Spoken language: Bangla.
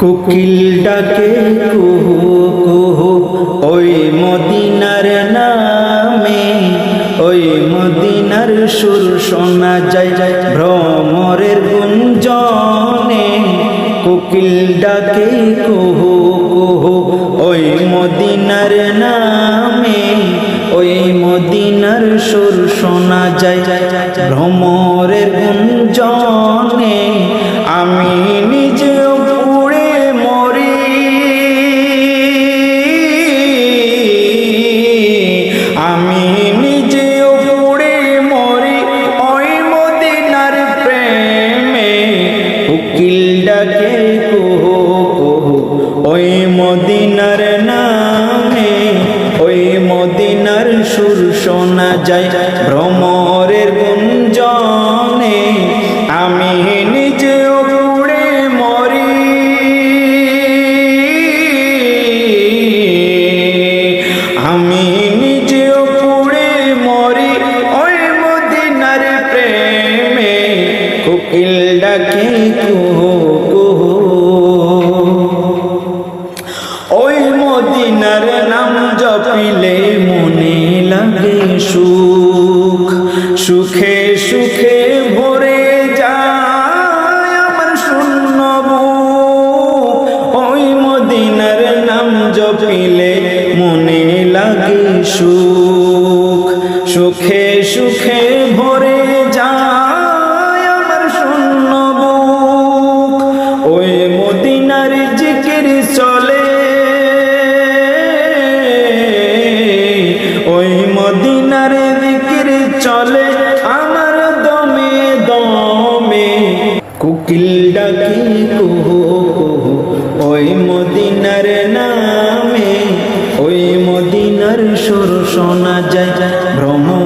কোকিল ডাকে কুহু কুহু, ওই মদিনার নামে, ওই মদিনার সুর শোনা যায় যায় ভ্রমরের গুঞ্জনে কোকিল ডাকে কুহু কুহু, ওই মদিনার নামে, ওই মদিনার সুর শোনা যায় ভ্রমরের গুঞ্জনে। আমি নিজেও পুড়ে মরি, ওই মদিনার প্রেমে। উকিল ডাকে, কুহু কুহু, ওই মদিনার নামে। ওই মদিনার সুর শোনা যায়, ভ্রমরের গুঞ্জনে। আমি কুহু কুহু ওই মদিনার নাম জপিলে মনে লাগে সুখ। সুখে সুখে ভরে যায় আমার শূন্য ওই মদিনার নাম জপিলে মনে লাগে সুখ। সুখে সুখে ভরে মদিনার দিকির চলে, আমার দমে দমে। কুকিল ডাকি, কুহু কুহু, ওই মদিনার নামে, ওই মদিনার সুর শোনা যায় ভ্রমরের